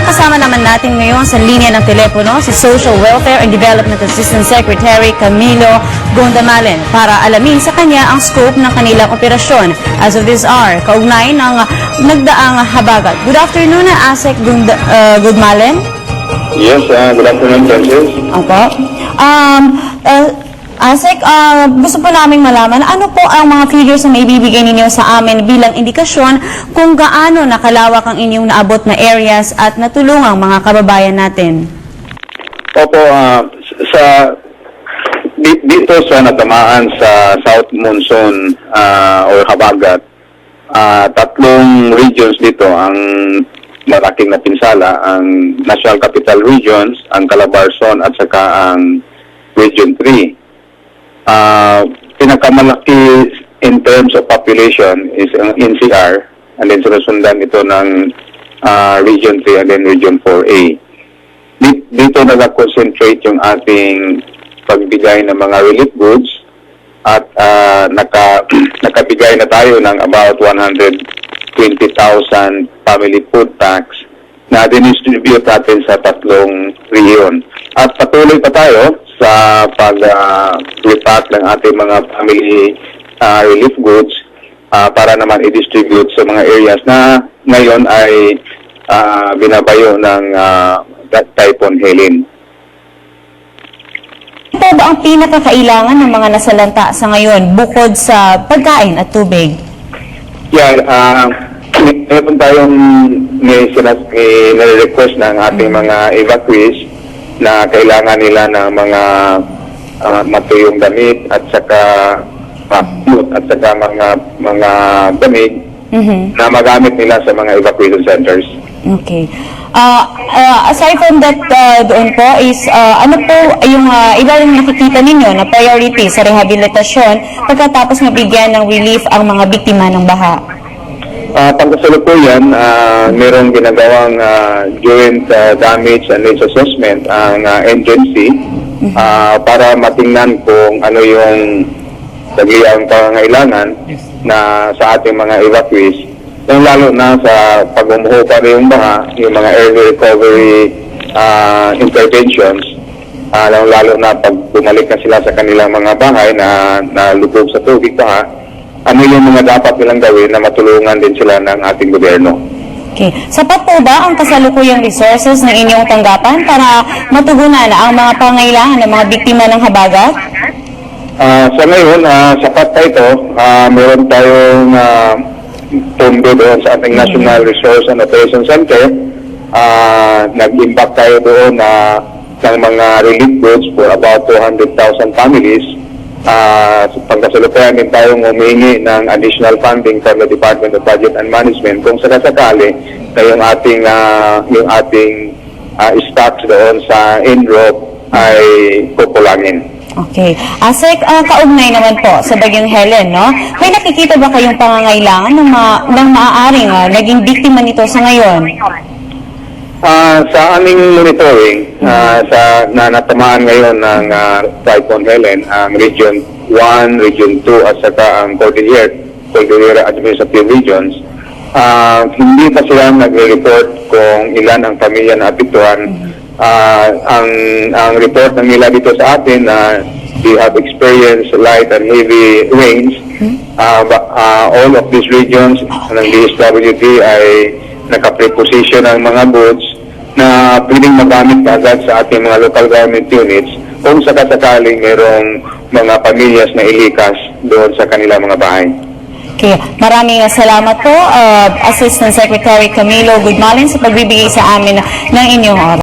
Kasama naman natin ngayon sa linya ng telepono si Social Welfare and Development Assistant Secretary Camilo Gondamalen para alamin sa kanya ang scope ng kanilang operasyon as of this hour, kaugnay ng nagdaang habagat. Good afternoon, Asek Gunda, uh, Gondamalen. Yes, uh, good afternoon, Francis. Opo. Um, uh, Asek, uh, gusto po naming malaman, ano po ang mga figures na may bibigay ninyo sa amin bilang indikasyon kung gaano nakalawak ang inyong naabot na areas at natulungang mga kababayan natin? Opo, uh, sa di- dito sa natamaan sa South Monsoon uh, or Habagat, uh, tatlong regions dito ang malaking napinsala, ang National Capital Regions, ang Calabarzon at saka ang Region 3. Uh, pinakamalaki in terms of population is ang NCR and then sinusundan ito ng uh, Region 3 and then Region 4A. Di- Dito nag-concentrate yung ating pagbigay ng mga relief goods at ah, naka, nakabigay na tayo ng about 120,000 family food packs na dinistribute natin sa tatlong region. At patuloy pa tayo sa pag-repack ng ating mga family ah, relief goods ah, para naman i-distribute sa mga areas na ngayon ay ah, binabayo ng ah, Typhoon Helen. Ito ba ang pinakakailangan ng mga nasalanta sa ngayon bukod sa pagkain at tubig? Yeah, uh, meron tayong may, sinas- may nare-request ng ating mga evacuees na kailangan nila ng mga uh, matuyong damit at saka mga at saka mga mga damit Mhm. na magamit nila sa mga evacuation centers. Okay. Uh, uh, aside from that uh, doon po is uh, ano po yung uh, iba rin nakikita ninyo na priority sa rehabilitasyon pagkatapos mabigyan ng relief ang mga biktima ng baha? Uh, pagkasalukuyan, uh, merong ginagawang uh, joint uh, damage and risk assessment ang uh, agency uh, para matingnan kung ano yung tagliang pangangailangan na sa ating mga evacuees. Yung lalo na sa pag umuho pa rin yung baha, yung mga early recovery uh, interventions, uh, lalo, lalo na pag bumalik na sila sa kanilang mga bahay na, na lubog sa tubig pa, ano yung mga dapat nilang gawin na matulungan din sila ng ating gobyerno. Okay. Sapat po ba ang kasalukuyang resources ng inyong tanggapan para matugunan ang mga pangailangan ng mga biktima ng habagat? Ah, sa ngayon, ah, sapat pa ito. Ah, meron tayong uh, pondo doon sa ating National Resource and Operation Center. Ah, nag-impact tayo doon na ng mga relief goods for about 200,000 families. Ah, uh, pagkasalukuyan din tayong humingi ng additional funding from the Department of Budget and Management kung sakasakali na yung ating ah, yung ating ah, stocks doon sa INROP ay kukulangin. Okay. Asek, uh, kaugnay naman po sa Bagyong Helen, no? May nakikita ba kayong pangangailangan ng, ma- ng maaaring ah, naging biktima nito sa ngayon? Ah, sa aming monitoring, ah, sa na natamaan ngayon ng uh, Typhoon Helen, ang Region 1, Region 2 at saka ang Cordillera, Cordillera Administrative Regions, ah, hindi pa sila nagre-report kung ilan ang pamilya na apektuhan. Ah, ang ang report ng nila dito sa atin na they have experienced light and heavy rains. Ah, ba- ah, all of these regions ng DSWD ay naka-preposition ang mga goods na pwedeng magamit agad sa ating mga local government units kung sakasakaling merong mga pamilyas na ilikas doon sa kanilang mga bahay. Okay. Maraming salamat po, uh, Assistant Secretary Camilo Goodmalin sa pagbibigay sa amin ng inyong oras.